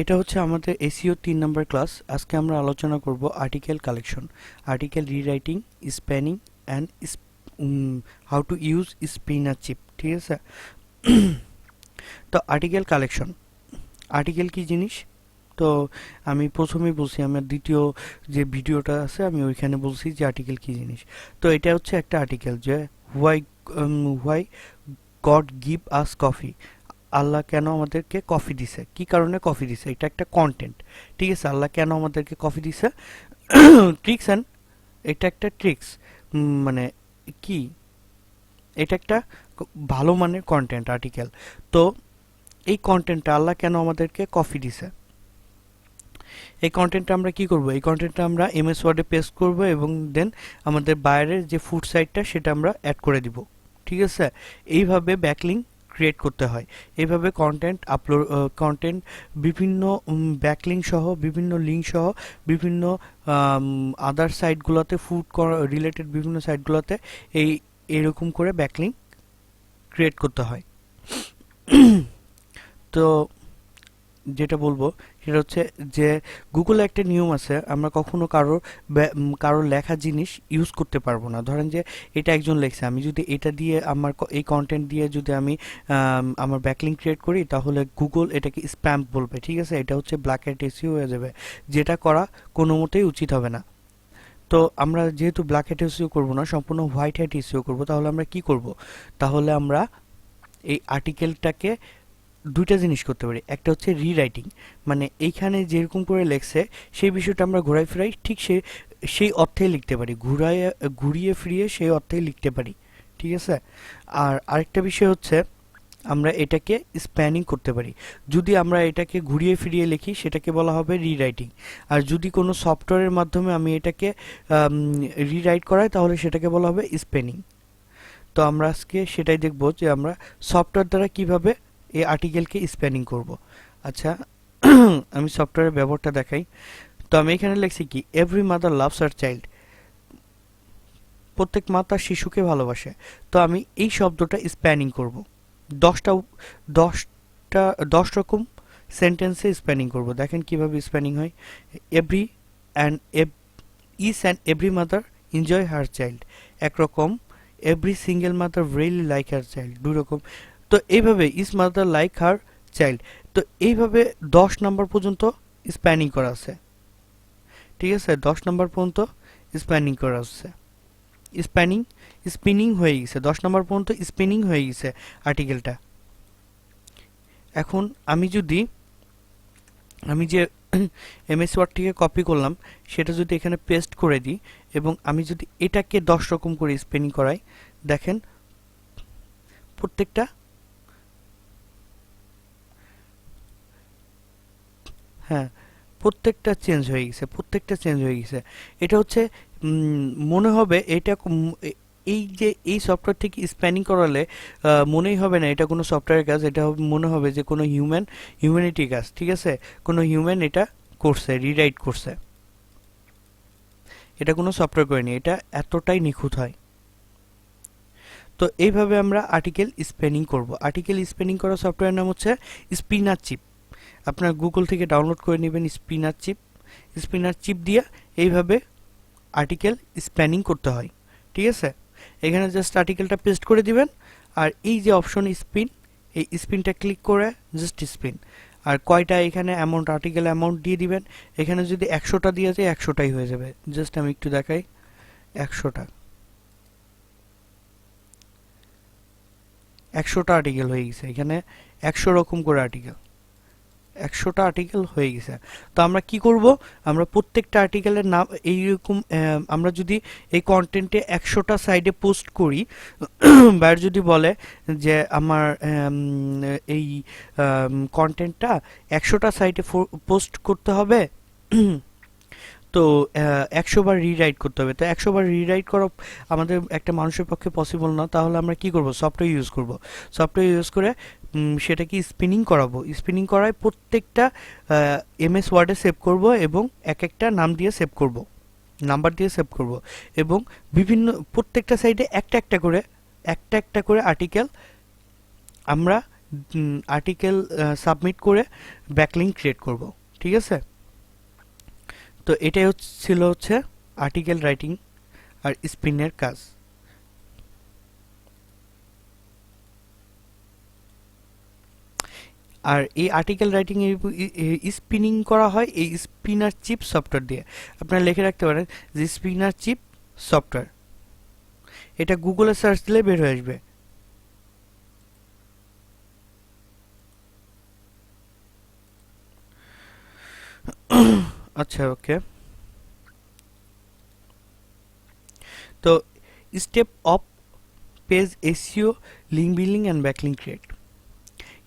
এটা হচ্ছে আমাদের এসিও তিন নম্বর ক্লাস। আজকে আমরা আলোচনা করব article collection article rewriting spanning and how to use spinner chip ঠিক আছে? তো আর্টিকেল কালেকশন আর্টিকেল কি জিনিস? তো আমি প্রথমেই বলছি, আমার দ্বিতীয় যে ভিডিওটা আছে, আমি ওইখানে বলছি যে আর্টিকেল কি জিনিস। তো এটা হচ্ছে একটা আর্টিকেল যে why why God give us coffee আল্লাহ কেন আমাদেরকে কফি দিছে? কি কারণে কফি দিছে? এটা একটা কন্টেন্ট ঠিক আছে, আল্লাহ কেন আমাদেরকে কফি দিছে? ট্রিক্স অ্যান্ড এটা একটা ট্রিক্স মানে কি? এটা একটা ভালো মানের কন্টেন্ট আর্টিকেল তো এই কন্টেন্টটা আল্লাহ কেন আমাদেরকে কফি দিছে? এই কন্টেন্টটা আমরা কি করব? এই কন্টেন্টটা আমরা এমএস ওয়ার্ডে পেস্ট করব এবং দেন আমাদের বাইরের যে ফুড সাইটটা সেটা আমরা অ্যাড করে দিব। ঠিক আছে? এইভাবে ব্যাকলিং ক্রিয়েট করতে হয়। এইভাবে কন্টেন্ট আপলোড কন্টেন্ট বিভিন্ন ব্যাকলিং সহ, বিভিন্ন লিঙ্ক সহ, বিভিন্ন আদার সাইটগুলোতে ফুড রিলেটেড বিভিন্ন সাইটগুলোতে এই, এরকম করে ব্যাকলিং ক্রিয়েট করতে হয়। তো যেটা বলব, সেটা হচ্ছে যে গুগলে একটা নিয়ম আছে, আমরা কখনো কারোর কারোর লেখা জিনিস ইউজ করতে পারব না। ধরেন যে এটা একজন লেখছে, আমি যদি এটা দিয়ে আমার এই কন্টেন্ট দিয়ে যদি আমি আমার ব্যাকলিং ক্রিয়েট করি, তাহলে গুগল এটাকে স্প্যাম বলবে, ঠিক আছে? এটা হচ্ছে ব্ল্যাক হ্যাট এসিও হয়ে যাবে। যেটা করা কোনো মতেই উচিত হবে না। তো আমরা যেহেতু ব্ল্যাক হ্যাট এসিও করব না, সম্পূর্ণ হোয়াইট হ্যাট এসিও করব, তাহলে আমরা কি করব? তাহলে আমরা এই আর্টিকেলটাকে দুইটা জিনিস করতে পারি। একটা হচ্ছে রিরাইটিং মানে এইখানে যেরকম করে লেখছে, সেই বিষয়টা আমরা ঘোরাই ফেরাই ঠিক সে, সেই অর্থেই লিখতে পারি। ঘুরায়, ঘুরিয়ে ফিরিয়ে সেই অর্থেই লিখতে পারি। ঠিক আছে? আর আরেকটা বিষয় হচ্ছে, আমরা এটাকে স্প্যানিং করতে পারি। যদি আমরা এটাকে ঘুরিয়ে ফিরিয়ে লিখি, সেটাকে বলা হবে রিরাইটিং আর যদি কোনো সফটওয়্যারের মাধ্যমে আমি এটাকে রিরাইট করাই, তাহলে সেটাকে বলা হবে স্পেনিং তো আমরা আজকে সেটাই দেখব যে আমরা সফটওয়্যার দ্বারা কীভাবে এই আর্টিকেলকে স্প্যানিং করব। আচ্ছা আমি সফটওয়্যারের ব্যবহারটা দেখাই। তো আমি এখানে লিখছি কি every mother loves her child প্রত্যেক মা তার শিশুকে ভালোবাসে। তো আমি এই শব্দটা স্প্যানিং করব। দশটা দশটা, দশ রকম সেন্টেন্সে স্প্যানিং করব। দেখেন কীভাবে স্প্যানিং হয়। Every and is and every mother enjoy her child একরকম every single mother really like her child দুই রকম তো এইভাবে is mother like her child তো এইভাবে দশ নম্বর পর্যন্ত স্প্যানিং করা আছে। ঠিক আছে? দশ নম্বর পর্যন্ত স্প্যানিং করা আছে। স্প্যানিং স্পিনিং হয়ে গেছে। দশ নম্বর পর্যন্ত স্পিনিং হয়ে গেছে আর্টিকেলটা এখন আমি যদি, আমি যে এমএস ওয়ার্ডটিকে কপি করলাম, সেটা যদি এখানে পেস্ট করে দিই এবং আমি যদি এটাকে দশ রকম করে স্পেনিং করাই, দেখেন, প্রত্যেকটা হ্যাঁ প্রত্যেকটা চেঞ্জ হয়ে গেছে, প্রত্যেকটা চেঞ্জ হয়ে গেছে। এটা হচ্ছে মনে হবে এটা এই যে, এই সফটওয়্যার থেকে স্প্যানিং করালে মনেই হবে না এটা কোনো সফটওয়্যারের কাজ, এটা মনে হবে যে কোনো হিউম্যান হিউম্যানিটি কাজ, ঠিক আছে? কোনো হিউম্যান এটা করছে রিরাইট করছে। এটা কোনো সফটওয়্যার করেনি, এটা এতটাই নিখুঁত হয়। তো এইভাবে আমরা আর্টিকেল স্পেনিং করব। আর্টিকেল স্পেনিং করা সফটওয়্যার নাম হচ্ছে স্পিনার চিপ আপনার গুগল থেকে ডাউনলোড করে নেবেন স্পিনার চিপ স্পিনার চিপ দিয়ে এইভাবে আর্টিকেল স্প্যানিং করতে হয়, ঠিক আছে? এখানে জাস্ট আর্টিকেলটা পেস্ট করে দিবেন, আর এই যে অপশন স্পিন এই স্পিনটা ক্লিক করে জাস্ট স্পিন আর কয়টা এখানে অ্যামাউন্ট আর্টিকেল অ্যামাউন্ট দিয়ে দিবেন, এখানে যদি একশোটা দিয়ে যায়, একশোটাই হয়ে যাবে। জাস্ট আমি একটু দেখাই, একশোটা। একশোটা আর্টিকেল হয়ে গেছে, এখানে একশো রকম করে আর্টিকেল একশোটা আর্টিকেল হয়ে গেছে। তো আমরা কি করব? আমরা প্রত্যেকটা আর্টিকেলের নাম, এইরকম আমরা যদি এই কন্টেন্টে একশোটা সাইডে পোস্ট করি বাইরে যদি বলে যে আমার এই কন্টেন্টটা একশোটা সাইটে পোস্ট করতে হবে, তো একশো বার রিরাইট করতে হবে। তো একশো বার রিরাইট করা আমাদের একটা মানুষের পক্ষে পসিবল না। তাহলে আমরা কি করব? সফটওয়্যার ইউজ করব। সফটওয়্যার ইউজ করে সেটাকে স্পিনিং করাবো। স্পিনিং করায় প্রত্যেকটা এমএস ওয়ার্ডে সেভ করব এবং এক একটা নাম দিয়ে সেভ করব। নাম্বার দিয়ে সেভ করব এবং বিভিন্ন, প্রত্যেকটা সাইডে একটা একটা করে, একটা একটা করে আর্টিকেল আমরা আর্টিকেল সাবমিট করে ব্যাকলিং ক্রিয়েট করব। ঠিক আছে? তো এটাই ছিল হচ্ছে আর্টিকেল রাইটিং আর স্পিনের কাজ। আর এই আর্টিকেল রাইটিং স্পিনিং করা হয় এই স্পিনার চিপ সফটওয়্যার দিয়ে। আপনারা লিখে রাখতে পারেন যে স্পিনার চিপ সফটওয়্যার এটা গুগলে সার্চ দিলে বের হয়ে আসবে। আচ্ছা ওকে। তো step of page SEO link building and backlink create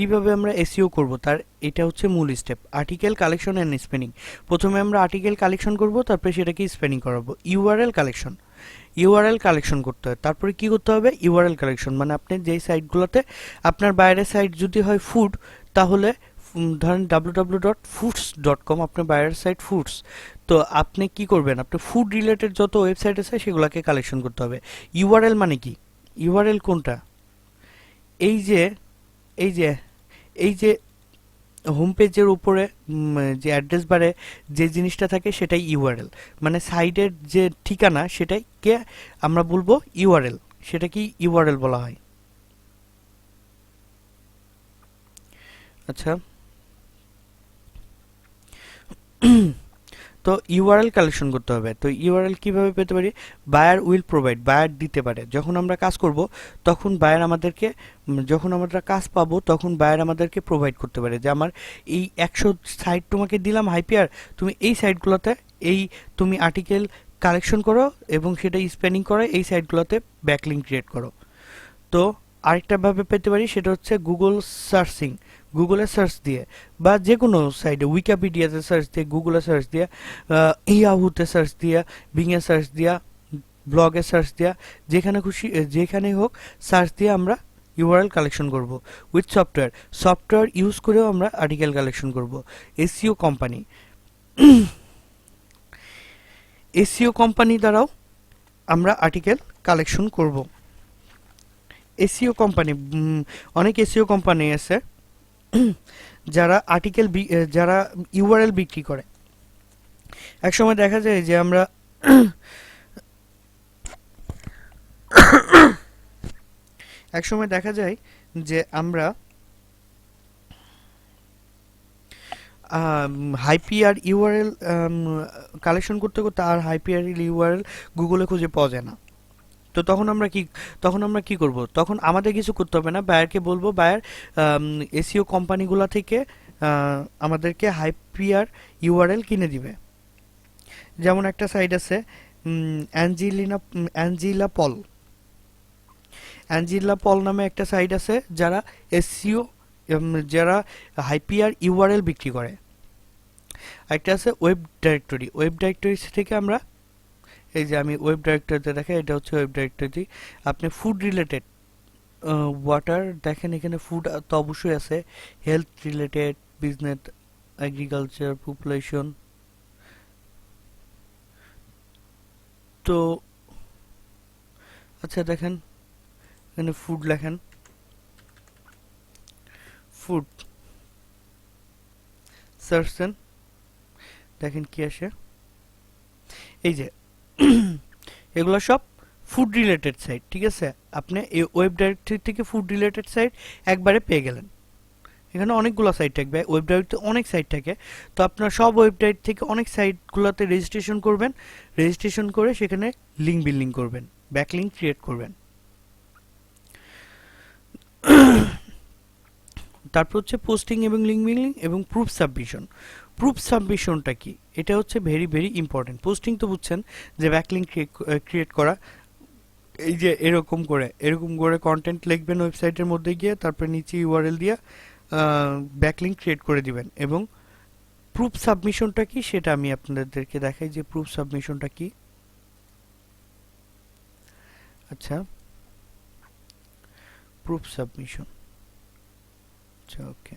কীভাবে আমরা এসিও করব, তার এটা হচ্ছে মূল step article collection and spinning প্রথমে আমরা আর্টিকেল কালেকশন করব, তারপরে সেটাকে স্পেনিং করাবো। ইউআরএল কালেকশন ইউআরএল কালেকশন করতে হয়। তারপরে কি করতে হবে? ইউআরএল কালেকশন মানে আপনি যেই সাইটগুলোতে আপনার বাইরের সাইট যদি হয় ফুড তাহলে ধরেন W W dot foods dot com আপনার বাইরের সাইট ফুডস তো আপনি কি করবেন? আপনি ফুড রিলেটেড যত ওয়েবসাইট আছে, সেগুলোকে কালেকশন করতে হবে। ইউআরএল মানে কি? ইউআরএল কোনটা? এই যে এই যে এই যে হোম পেজের উপরে যে অ্যাড্রেস বারে যে জিনিসটা থাকে সেটাই ইউআরএল মানে সাইডের যে ঠিকানা সেটাই কে আমরা বলব ইউআরএল সেটা কি ইউআরএল বলা হয়। আচ্ছা। তো ইউআরএল কালেকশন করতে হবে। তো ইউআরএল কীভাবে পেতে পারি? বায়ার উইল প্রোভাইড বায়ার দিতে পারে। যখন আমরা কাজ করব, তখন বায়ার আমাদেরকে যখন আমরা কাজ পাবো, তখন বায়ার আমাদেরকে প্রোভাইড করতে পারে যে, আমার এই একশো সাইট তোমাকে দিলাম হাইপিয়ার তুমি এই সাইটগুলোতে এই তুমি আর্টিকেল কালেকশন করো এবং সেটা স্পেনিং করো, এই সাইটগুলোতে ব্যাকলিং ক্রিয়েট করো। তো আরেকটা ভাবে পেতে পারি, সেটা হচ্ছে গুগল সার্চিং গুগলে সার্চ দিয়ে বা যে কোনো সাইটে উইকিপিডিয়াতে সার্চ দিয়ে গুগলে সার্চ দিয়ে ইয়াহুতে সার্চ দিয়া বিংয়ে সার্চ দিয়া ব্লগে সার্চ দিয়া, যেখানে খুশি যেখানেই হোক সার্চ দিয়ে আমরা ইউআরএল কালেকশন করব উইথ সফটওয়্যার সফটওয়্যার ইউজ করেও আমরা আর্টিকেল কালেকশন করব। এসিও কোম্পানি এসিও কোম্পানি দ্বারাও আমরা আর্টিকেল কালেকশন করব। এসিও কোম্পানি অনেক এসিও কোম্পানি আছে। যারা আর্টিকেল যারা ইউআরএল বিক্রি করে। একসময় দেখা যায় যে আমরা একসময় দেখা যায় যে আমরা হাইপিআর ইউআরএল কালেকশন করতে করতে আর হাইপিআর ইউআরএল গুগলে খুঁজে পাওয়া যায় না। তো তখন আমরা কি, তখন আমরা কি করব? তখন আমাদের কিছু করতে হবে না। বায়ারকে বলব, বায়ার এসিও কোম্পানিগুলো থেকে আমাদেরকে হাইপিআর ইউআরএল কিনে দিবে। যেমন একটা সাইট আছে অ্যাঞ্জেলিনা অ্যাঞ্জিলা পল। অ্যাঞ্জিলা পল নামে একটা সাইট আছে, যারা এসিও যারা হাইপিআর ইউআরএল বিক্রি করে। একটা আছে ওয়েব ডাইরেক্টরি। ওয়েব ডাইরেক্টরি থেকে আমরা এই যে আমি ওয়েব ডাইরেক্টরিতে দেখে এটা হচ্ছে ওয়েব ডাইরেক্টরি আপনি ফুড রিলেটেড ওয়াটার দেখেন এখানে ফুড তো অবশ্যই আছে। Health related business agriculture population তো আচ্ছা দেখেন, এখানে ফুড লেখেন। ফুড সার্চেন দেখেন কি আসে। এই যে এগুলো সব ফুড রিলেটেড সাইট ঠিক আছে? আপনি এই ওয়েব ডাইরেক্টরি থেকে ফুড রিলেটেড সাইট একবারে পেয়ে গেলেন। এখানে অনেকগুলো সাইট থাকবে ওয়েব ডাইরেক্টরিতে অনেক সাইট থাকে। তো আপনার সব ওয়েব ডাইরেক্ট থেকে অনেক সাইটগুলোতে রেজিস্ট্রেশন করবেন রেজিস্ট্রেশন করে সেখানে লিঙ্ক বিল্ডিং করবেন ব্যাকলিঙ্ক ক্রিয়েট করবেন। তারপর হচ্ছে পোস্টিং এবং লিঙ্ক বিল্ডিং এবং প্রুফ সাবমিশন প্রুফ সাবমিশনটা কি? এটা হচ্ছে ভেরি ভেরি ইম্পর্টেন্ট পোস্টিং তো বুঝছেন যে ব্যাকলিং ক্রিয়েট করা, এই যে এরকম করে এরকম করে কন্টেন্ট লিখবেন ওয়েবসাইটের মধ্যে গিয়ে, তারপরে নিচে ইউআরএল দিয়ে ব্যাকলিং ক্রিয়েট করে দিবেন। এবং প্রুফ সাবমিশনটা কি সেটা আমি আপনাদেরকে দেখাই যে প্রুফ সাবমিশনটা কি। আচ্ছা। প্রুফ সাবমিশন আচ্ছা ওকে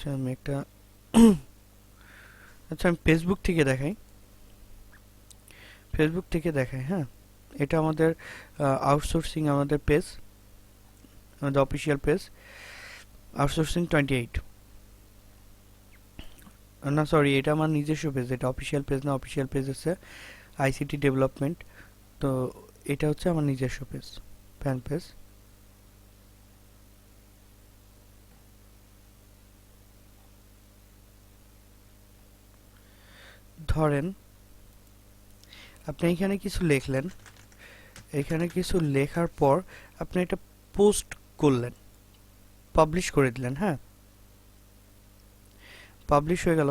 আচ্ছা আমি একটা আচ্ছা আমি ফেসবুক থেকে দেখাই। ফেসবুক থেকে দেখাই হ্যাঁ? এটা আমাদের আউটসোর্সিং আমাদের পেজ আমাদের official page outsourcing twenty eight না সরি এটা আমার নিজস্ব পেজ এটা অফিসিয়াল পেজ না অফিসিয়াল পেজ হচ্ছে আইসিটি ডেভেলপমেন্ট তো এটা হচ্ছে আমার নিজস্ব পেজ ফ্যান পেজ ধরেন, আপনি এখানে কিছু লিখলেন, এখানে কিছু লেখার পর আপনি এটা পোস্ট করলেন পাবলিশ করে দিলেন হ্যাঁ? পাবলিশ হয়ে গেল।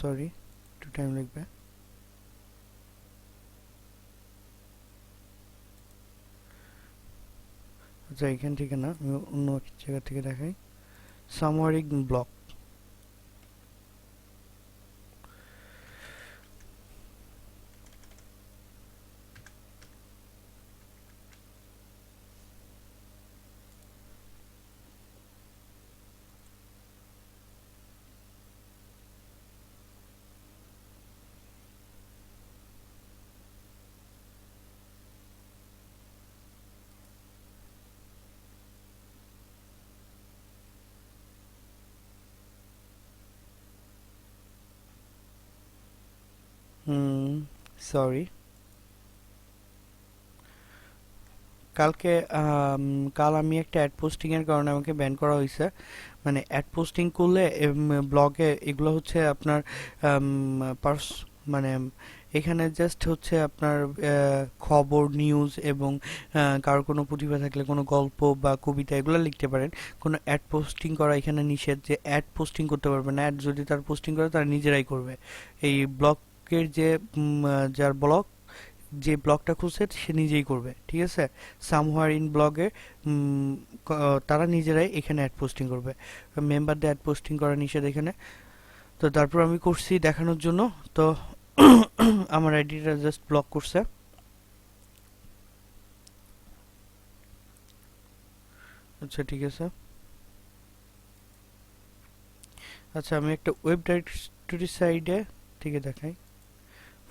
সরি একটু টাইম লাগবে। আচ্ছা এখান থেকে না আমি অন্য জায়গা থেকে দেখাই। সামওয়ারিং ব্লক হুম সরি কালকে কাল আমি একটা অ্যাড পোস্টিং এর কারণে আমাকে ব্যান করা হয়েছে মানে অ্যাড পোস্টিং করলে ব্লগে এগুলো হচ্ছে আপনার পার্স মানে এখানে জাস্ট হচ্ছে আপনার খবর নিউজ এবং কারোর কোনো প্রতিভা থাকলে কোনো গল্প বা কবিতা এগুলো লিখতে পারেন। কোনো অ্যাড পোস্টিং করা এখানে নিষেধ যে অ্যাড পোস্টিং করতে পারবে না। অ্যাড যদি তার পোস্টিং করে, তারা নিজেরাই করবে। এই ব্লগের যে যার ব্লগ যে ব্লগটা খুলছে, সে নিজেই করবে, ঠিক আছে? সামহার ইন ব্লগে তারা নিজেরাই এখানে অ্যাড পোস্টিং করবে। মেম্বারদের অ্যাড পোস্টিং করা নিষেধ এখানে। তো তারপর আমি করছি দেখানোর জন্য। তো আমার আইডিটা জাস্ট ব্লক করছে। আচ্ছা ঠিক আছে। আচ্ছা আমি একটা ওয়েব ডাইরেক্টরি সাইডে থেকে দেখাই।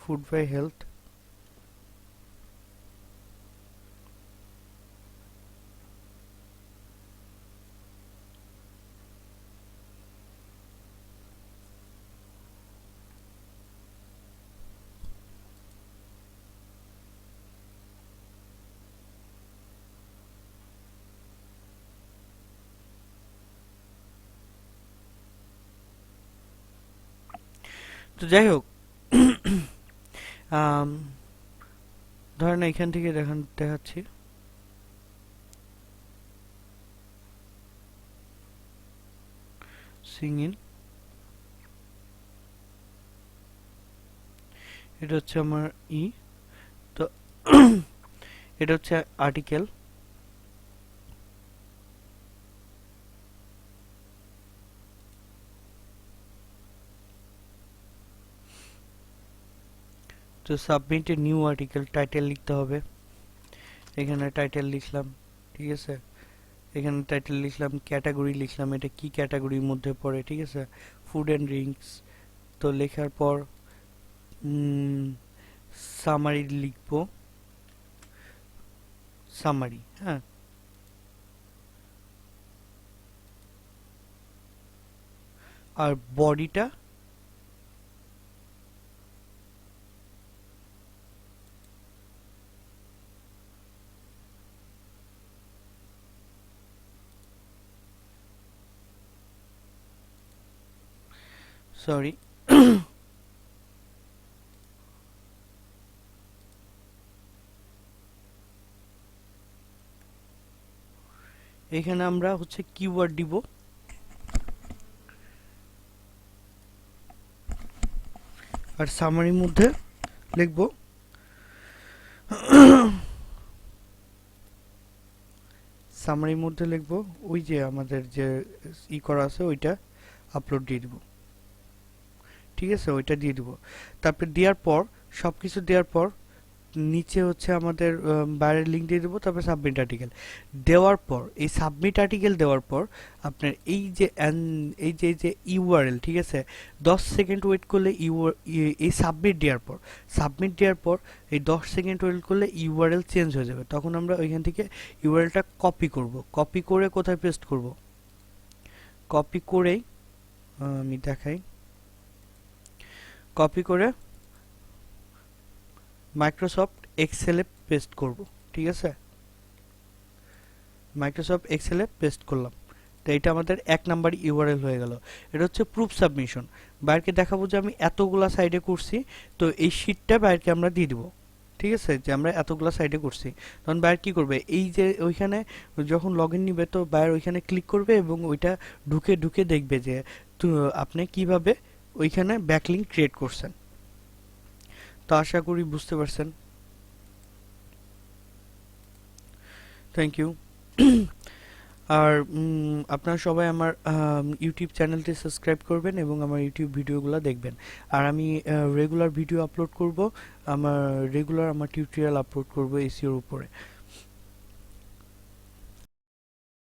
ফুড বাই হেলথ তো যাই হোক আম, ধরেন এখান থেকে দেখান দেখাচ্ছি। সিঙ্গিন এটা হচ্ছে আমার ই। তো এটা হচ্ছে আর্টিকেল তো submit a new article title লিখতে হবে। এখানে টাইটেল লিখলাম, ঠিক আছে? এখানে টাইটেল লিখলাম ক্যাটাগরি লিখলাম, এটা কি ক্যাটাগরির মধ্যে পড়ে, ঠিক আছে? ফুড অ্যান্ড ড্রিঙ্কস তো লেখার পর সামারি লিখব। সামারি হ্যাঁ? আর বডিটা সরি এখানে আমরা হচ্ছে কিওয়ার্ড দিব। আর সামারির মধ্যে লিখব। সামারির মধ্যে লিখব, ওই যে আমাদের যে ই করা আছে, ওইটা আপলোড দিয়ে দিব। ঠিক আছে, ওইটা দিয়ে দিব। তারপর দেওয়ার পর সব কিছু দেওয়ার পর, নিচে হচ্ছে আমাদের বাইরের লিঙ্ক দিয়ে দেবো, তারপর সাবমিট আর্টিকেল দেওয়ার পর, এই সাবমিট আর্টিকেল দেওয়ার পর, আপনার এই যে এই যে যে ইউআরএল ঠিক আছে, দশ সেকেন্ড ওয়েট করলে ইউ এই সাবমিট দেওয়ার পর সাবমিট দেওয়ার পর, এই দশ সেকেন্ড ওয়েট করলে ইউআরএল চেঞ্জ হয়ে যাবে। তখন আমরা ওইখান থেকে ইউআরএলটা কপি করব। কপি করে কোথায় পেস্ট করব? কপি করেই আমি দেখাই। কপি করে মাইক্রোসফট এক্সেলে পেস্ট করব, ঠিক আছে? মাইক্রোসফট এক্সেলে পেস্ট করলাম। তো এটা আমাদের এক নাম্বার ইউআরএল হয়ে গেল। এটা হচ্ছে প্রুফ সাবমিশন বাইরকে দেখাবো যে আমি এতগুলা সাইডে করছি, তো এই শিটটা বাইরকে আমরা দিয়ে দিব। ঠিক আছে? যে আমরা এতগুলা সাইডে করছি। তখন বাইর কি করবে? এই যে ওইখানে যখন লগ ইন নিবে, তো বাইর ওইখানে ক্লিক করবে এবং ওইটা ঢুকে ঢুকে দেখবে যে আপনি কীভাবে ওইখানে ব্যাকলিঙ্ক ক্রিয়েট করছেন। তো আশা করি বুঝতে পারছেন। থ্যাংক ইউ আর আপনারা সবাই আমার ইউটিউব চ্যানেলটি সাবস্ক্রাইব করবেন এবং আমার ইউটিউব ভিডিওগুলো দেখবেন। আর আমি রেগুলার ভিডিও আপলোড করব। আমার রেগুলার আমার টিউটোরিয়াল আপলোড করব এসিওর উপরে।